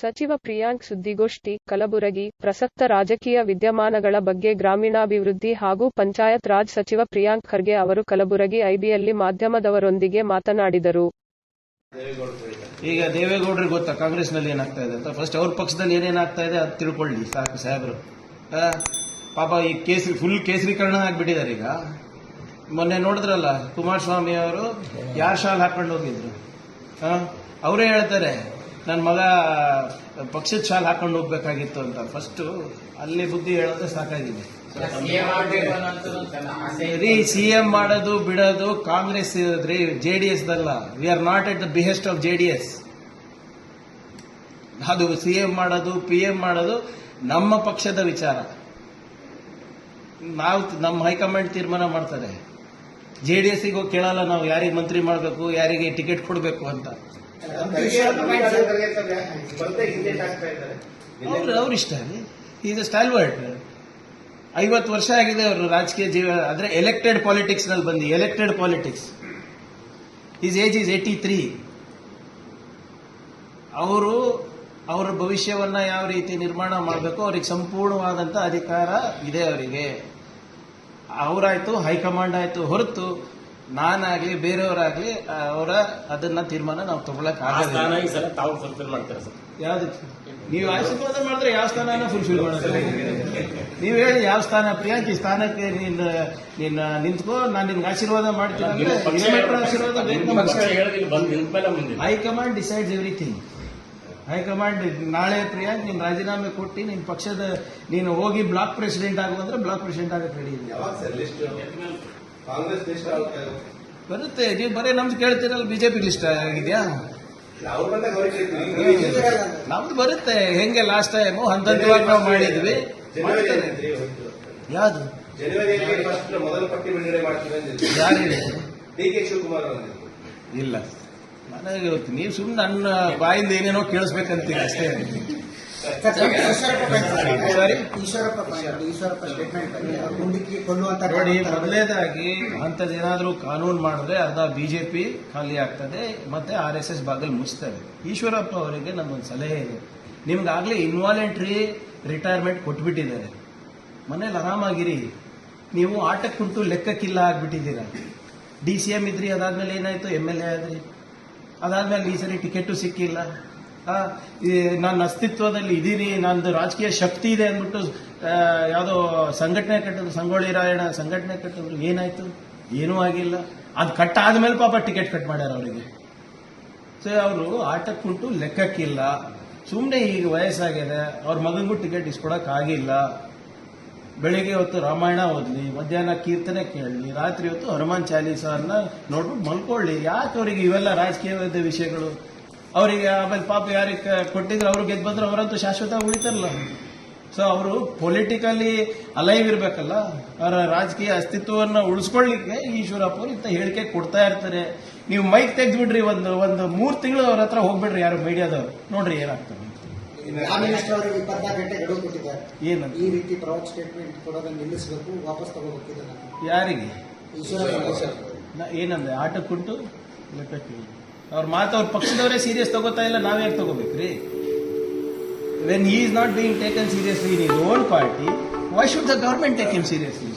ಸಚಿವ ಪ್ರಿಯಾಂಕ್ ಸುದ್ದಿಗೋಷ್ಠಿ, ಕಲಬುರಗಿ, ಪ್ರಸಕ್ತ ರಾಜಕೀಯ ವಿದ್ಯಮಾನಗಳ ಬಗ್ಗೆ ಗ್ರಾಮೀಣಾಭಿವೃದ್ಧಿ ಹಾಗೂ ಪಂಚಾಯತ್ ರಾಜ್ ಸಚಿವ ಪ್ರಿಯಾಂಕ್ ಖರ್ಗೆ ಅವರು ಕಲಬುರಗಿ ಐಬಿಯಲ್ಲಿ ಮಾಧ್ಯಮದವರೊಂದಿಗೆ ಮಾತನಾಡಿದರು. ಈಗ ದೇವೇಗೌಡರಿಗೆ ಗೊತ್ತಾ, ಕಾಂಗ್ರೆಸ್ನಲ್ಲಿ ಏನಾಗ್ತಾ ಇದೆ ಅಂತ? ಫಸ್ಟ್ ಅವ್ರ ಪಕ್ಷದಲ್ಲಿ ಏನೇನಾಗ್ತಾ ಇದೆ ಅದು ತಿಳ್ಕೊಳ್ಳಿ, ಸಾಕು ಸಾಹೇಬರು. ಪಾಪ ಈ ಕೇಸರಿ ಫುಲ್ ಕೇಸರೀಕರಣ ಆಗ್ಬಿಟ್ಟಿದ್ದಾರೆ ಈಗ. ಮೊನ್ನೆ ನೋಡಿದ್ರಲ್ಲ ಕುಮಾರಸ್ವಾಮಿ ಅವರು ಯಾರ್ ಶಾಲ್ ಹಾಕೊಂಡು ಹೋಗಿದ್ರು? ಅವರೇ ಹೇಳ್ತಾರೆ ನನ್ನ ಮಗ ಪಕ್ಷದ ಶಾಲೆ ಹಾಕೊಂಡು ಹೋಗ್ಬೇಕಾಗಿತ್ತು ಅಂತ. ಫಸ್ಟ್ ಅಲ್ಲಿ ಬುದ್ಧಿ ಹೇಳೋದೇ ಸಾಕಾಗಿದೆ. ರೀ ಸಿ ಎಂ ಮಾಡೋದು, ಬಿಡೋದು, ಕಾಂಗ್ರೆಸ್ ರೀ J D S ದಲ್ಲ. We are not at the behest of J D S ಅದು ಸಿ ಎಂ ಮಾಡೋದು ಪಿ ಎಂ ಮಾಡೋದು ನಮ್ಮ ಪಕ್ಷದ ವಿಚಾರ. ನಾವು ನಮ್ಮ ಹೈಕಮಾಂಡ್ ತೀರ್ಮಾನ ಮಾಡ್ತಾರೆ. ಜೆ ಡಿ ಎಸ್ ಹೋಗಿ ಕೇಳಲ್ಲ ನಾವು ಯಾರಿಗೆ ಮಂತ್ರಿ ಮಾಡಬೇಕು, ಯಾರಿಗೆ ಟಿಕೆಟ್ ಕೊಡಬೇಕು ಅಂತ. ಅವ್ರು ಇಷ್ಟ ಈಸ್ ಸ್ಟಾಲ್ವರ್ಟ್ ಐವತ್ತು ವರ್ಷ ಆಗಿದೆ ಅವರು ರಾಜಕೀಯ ಜೀವ ಅಂದ್ರೆ ಎಲೆಕ್ಟೆಡ್ ಪಾಲಿಟಿಕ್ಸ್ನಲ್ಲಿ ಬಂದು elected politics is age is eighty three ಅವರು ಅವರ ಭವಿಷ್ಯವನ್ನ ಯಾವ ರೀತಿ ನಿರ್ಮಾಣ ಮಾಡಬೇಕು ಅವ್ರಿಗೆ ಸಂಪೂರ್ಣವಾದಂತ ಅಧಿಕಾರ ಇದೆ ಅವರಿಗೆ. ಅವರಾಯ್ತು, ಹೈಕಮಾಂಡ್ ಆಯ್ತು, ಹೊರತು ನಾನಾಗ್ಲಿ ಬೇರೆಯವರಾಗ್ಲಿ ಅವರ ಅದನ್ನ ತೀರ್ಮಾನ ನಾವು ತಗೊಳಕ್ ಆ ಸ್ಥಾನ ಈ ಸಲ ತಾವು ಫುಲ್ಫಿಲ್ ಮಾಡ್ತಾರೆ ಸರ್? ಯಾವ್ದಕ್ಕೆ ನೀವು ಆಶೀರ್ವಾದ ಮಾಡಿದ್ರೆ ಯಾವ ಸ್ಥಾನ ಫುಲ್ಫಿಲ್ ಮಾಡೋದು ನೀವು ಹೇಳಿ ಯಾವ ಸ್ಥಾನ ಪ್ರಿಯಾಂಕ್ ಈ ಸ್ಥಾನಕ್ಕೆ ನಿನ್ನ ನಿನ್ನ ನಿಂತ್ಕೋ ನಾನು ನಿನ್ಗೆ ಆಶೀರ್ವಾದ ಮಾಡ್ತೀನಿ ಅಂದ್ರೆ ನಿಮ್ಮ ಪಕ್ಷ ಕಿಲೋಮೀಟರ್ ಆಶೀರ್ವಾದ ಬೇಕು ನಿಮ್ಮ ಪಕ್ಷ ನಮ್ಗೆ. ಹೇಳೋದು ಬಂದು ನಿಂತ ಮೇಲೆ ಮುಂದೆ ಹೈಕಮಾಂಡ್ ಡಿಸೈಡ್ಸ್ ಎವ್ರಿಥಿಂಗ್ ಹೈಕಮಾಂಡ್ ನಾಳೆ ಪ್ರಿಯಾಂಕ್ ನಿಮ್ ರಾಜೀನಾಮೆ ಕೊಟ್ಟು ನಿನ್ನ ಪಕ್ಷದ ನೀನು ಹೋಗಿ ಬ್ಲಾಕ್ ಪ್ರೆಸಿಡೆಂಟ್ ಆಗುವಂದ್ರೆ ಬ್ಲಾಕ್ ಪ್ರೆಸಿಡೆಂಟ್ ಆಗಕ್ಕೆ ರೆಡಿ ಇದೆ ಯಾವಾಗ ಸರ್ ಲಿಸ್ಟ್ ಕಾಂಗ್ರೆಸ್ ಲಿಸ್ಟ್ ಬರುತ್ತೆ ನೀವು ಬರೀ ನಮ್ದು ಕೇಳ್ತೀರಲ್ಲ ಬಿಜೆಪಿ ಲಿಸ್ಟ್ ಆಗಿದ್ಯಾ? ನಮ್ದು ಬರುತ್ತೆ ಹೆಂಗೆ ಲಾಸ್ಟ್ ಟೈಮು ಹಂತ ಹಂತವಾಗಿ ನಾವು ಮಾಡಿದ್ವಿ. ಯಾವ್ದು? ಜನವರಿಯಲ್ಲಿ ಫಸ್ಟ್ ಮೊದಲ ಪಟ್ಟಿ ಬಿಡುಗಡೆ ಮಾಡ್ತೀವಿ ಅಂದಿದ್ರು ಯಾರು ಡಿ ಕೆ ಶಿವಕುಮಾರ್ ಅಂದಿದ್ರು. ಇಲ್ಲ. ನನಗೆ ಗೊತ್ತು ನೀವು ಸುಮ್ಮನೆ ನನ್ನ ಬಾಯಿಂದ ಏನೇನೋ ಕೇಳಿಸ್ಬೇಕಂತೀರಿ ಅಷ್ಟೇ. ಈಶ್ವರಪ್ಪ ಕೊಲ್ಲುವಂತ ನೋಡಿ ಮೊದಲನೇದಾಗಿ ಅಂತದೇನಾದ್ರೂ ಕಾನೂನು ಮಾಡಿದ್ರೆ ಅರ್ಧ ಬಿಜೆಪಿ ಖಾಲಿ ಆಗ್ತದೆ, ಮತ್ತೆ ಆರ್ ಎಸ್ ಎಸ್ ಬಾಗಿಲು ಮುಚ್ತದೆ. ಈಶ್ವರಪ್ಪ ಅವರಿಗೆ ನಮ್ಮೊಂದು ಸಲಹೆ ಇದೆ. ನಿಮ್ಗಾಗ್ಲೇ ಇನ್ವಾಲೆಂಟ್ರಿ ರಿಟೈರ್ಮೆಂಟ್ ಕೊಟ್ಬಿಟ್ಟಿದ್ದಾರೆ. ಮನೇಲಿ ಆರಾಮಾಗಿರಿ. ನೀವು ಆಟಕ್ಕೆ ಕುಂತು ಲೆಕ್ಕಕ್ಕಿಲ್ಲ ಆಗ್ಬಿಟ್ಟಿದ್ದೀರ. ಡಿ ಸಿ ಎಂ ಇದ್ರಿ, ಅದಾದ್ಮೇಲೆ ಏನಾಯ್ತು? ಎಂ ಎಲ್ ಎ ಆದ್ರಿ. ಅದಾದ್ಮೇಲೆ ಈ ಸರಿ ಟಿಕೆಟು ಸಿಕ್ಕಿಲ್ಲ. ನನ್ನ ಅಸ್ತಿತ್ವದಲ್ಲಿ ಇದೀನಿ ನಂದು ರಾಜಕೀಯ ಶಕ್ತಿ ಇದೆ ಅಂದ್ಬಿಟ್ಟು ಯಾವುದೋ ಸಂಘಟನೆ ಕಟ್ಟಿದ್ರು, ಸಂಗೊಳ್ಳಿ ರಾಯಣ್ಣ ಸಂಘಟನೆ ಕಟ್ಟಿದ್ರು, ಏನಾಯ್ತು? ಏನೂ ಆಗಿಲ್ಲ. ಅದು ಕಟ್ ಆದ್ಮೇಲೆ ಪಾಪ ಟಿಕೆಟ್ ಕಟ್ ಮಾಡ್ಯಾರ ಅವರಿಗೆ. ಸೊ ಅವರು ಆಟಕ್ಕೆ ಕುಂಟು ಲೆಕ್ಕಕ್ಕಿಲ್ಲ. ಸುಮ್ಮನೆ ಈಗ ವಯಸ್ಸಾಗಿದೆ, ಅವ್ರ ಮಗನಿಗೂ ಟಿಕೆಟ್ ಆಗಿಲ್ಲ. ಬೆಳಿಗ್ಗೆ ಹೊತ್ತು ರಾಮಾಯಣ ಓದ್ಲಿ, ಮಧ್ಯಾಹ್ನ ಕೀರ್ತನೆ ಕೇಳಲಿ, ರಾತ್ರಿ ಹೊತ್ತು ಹನುಮಾನ್ ಚಾಲೀಸನ್ನ ನೋಡ್ಬಿಟ್ಟು ಮಲ್ಕೊಳ್ಳಿ. ಯಾಕೆ ಅವರಿಗೆ ಇವೆಲ್ಲ ರಾಜಕೀಯವಾದ ವಿಷಯಗಳು? ಅವರಿಗೆ ಆಮೇಲೆ ಪಾಪ ಯಾರಿಗೆ ಕೊಟ್ಟಿದ್ರೆ ಅವ್ರು ಗೆದ್ದು ಬಂದ್ರೆ ಅವರಂತೂ ಶಾಶ್ವತ ಉಳಿತಾರಲ್ಲ. ಸೊ ಅವರು ಪೊಲಿಟಿಕಲಿ ಅಲೈವ್ ಇರಬೇಕಲ್ಲ. ಅವರ ರಾಜಕೀಯ ಅಸ್ತಿತ್ವವನ್ನು ಉಳಿಸ್ಕೊಳ್ಳಿಕ್ಕೆ ಈಶ್ವರಪ್ಪ ಅವರು ಇಂಥ ಹೇಳಿಕೆ ಕೊಡ್ತಾ ಇರ್ತಾರೆ. ನೀವು ಮೈಕ್ ತೆಗೆದ್ಬಿಡ್ರಿ ಒಂದು ಒಂದು ಮೂರು ತಿಂಗಳು ಅವ್ರ ಹತ್ರ ಹೋಗ್ಬಿಡ್ರಿ ಯಾರು ಮೀಡಿಯಾದವ್ರು. ನೋಡ್ರಿ ಏನಾಗ್ತದೆ. ಏನಂತ ಈ ರೀತಿ ಪ್ರೌಡ್ ಸ್ಟೇಟ್ಮೆಂಟ್ ಕೊಡೋದನ್ನ ನಿಲ್ಲಿಸಬೇಕು ವಾಪಸ್ ಯಾರಿಗೆ? ಏನಂದ್ರೆ ಆಟಕ್ಕುಂಟು ಲೆಕ್ಕಕ್ಕಿಲ್ಲ ಅವ್ರ ಮಾತು ಅವ್ರ ಪಕ್ಷದವರೇ ಸೀರಿಯಸ್ ತಗೋತಾ ಇಲ್ಲ ನಾವ್ಯಾಕೆ ತಗೋಬೇಕ್ರಿ? When he is not being taken seriously in his own party why should the government take him seriously